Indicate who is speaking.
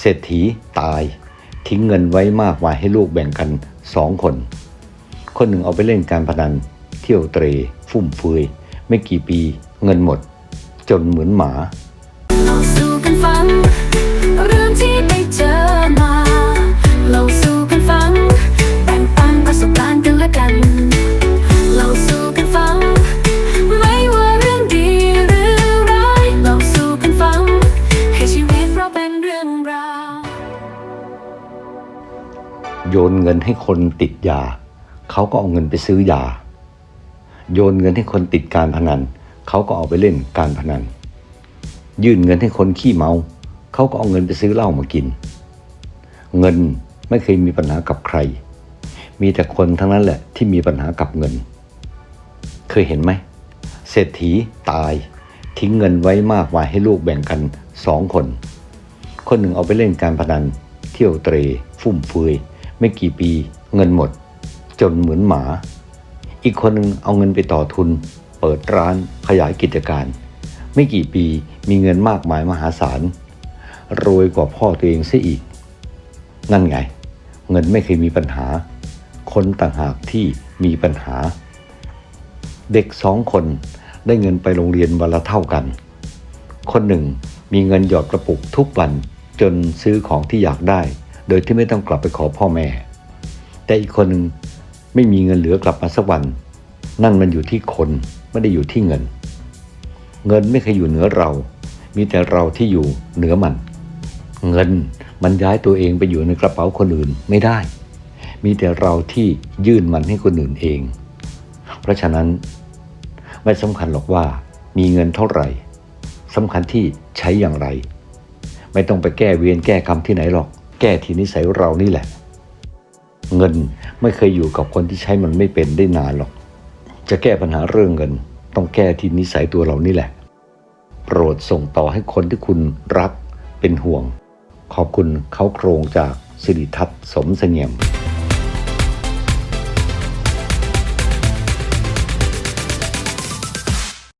Speaker 1: เศรษฐีตาย ทิ้งเงินไว้มากมายให้ลูกแบ่งกันสองคน คนหนึ่งเอาไปเล่นการพนัน เที่ยวเตร ฟุ่มเฟือยไม่กี่ปีเงินหมด จนเหมือนหมา โยนเงินให้คนติดยา เขาก็เอาเงินไปซื้อยา โยนเงินให้คนติดการพนัน เขาก็เอาไปเล่นการพนัน ยื่นเงินให้คนขี้เมา เขาก็เอาเงินไปซื้อเหล้ามากิน เงินไม่เคยมีปัญหากับใคร มีแต่คนทั้งนั้นแหละที่มีปัญหากับเงิน เคยเห็นไหม เศรษฐีตาย ทิ้งเงินไว้มากมายให้ลูกแบ่งกันสองคน คนหนึ่งเอาไปเล่นการพนัน เที่ยวเตร ฟุ่มเฟือย ไม่กี่ปีเงินหมด จนเหมือนหมา อีกคนหนึ่งเอาเงินไปต่อทุน เปิดร้านขยายกิจการ ไม่กี่ปีมีเงินมากมายมหาศาลรวยกว่าพ่อตัวเองซะอีก นั่นไง เงินไม่เคยมีปัญหา คนต่างหากที่มีปัญหา เด็กสองคนได้เงินไปโรงเรียนวันละเท่ากัน คนหนึ่งมีเงินหยอดกระปุกทุกวันจนซื้อของที่อยากได้ โดยที่ไม่ต้องกลับไปขอพ่อแม่ แต่อีกคนหนึ่งไม่มีเงินเหลือกลับมาสักวัน นั่นมันอยู่ที่คนไม่ได้อยู่ที่เงิน เงินไม่เคยอยู่เหนือเรา มีแต่เราที่อยู่เหนือมัน เงินมันย้ายตัวเองไปอยู่ในกระเป๋าคนอื่นไม่ได้ มีแต่เราที่ยื่นมันให้คนอื่นเอง เพราะฉะนั้นไม่สำคัญหรอกว่ามีเงินเท่าไหร่สำคัญที่ใช้อย่างไร ไม่ต้องไปแก้เวียนแก้กรรมที่ไหนหรอก แก้ที่นิสัยเรานี่แหละ เงินไม่เคยอยู่กับคนที่ใช้มันไม่เป็นได้นานหรอก จะแก้ปัญหาเรื่องเงิน ต้องแก้ที่นิสัยตัวเรานี่แหละ โปรดส่งต่อให้คนที่คุณรักเป็นห่วง ขอบคุณเขาโครงจากสิริทัศน์สมเสงี่ยม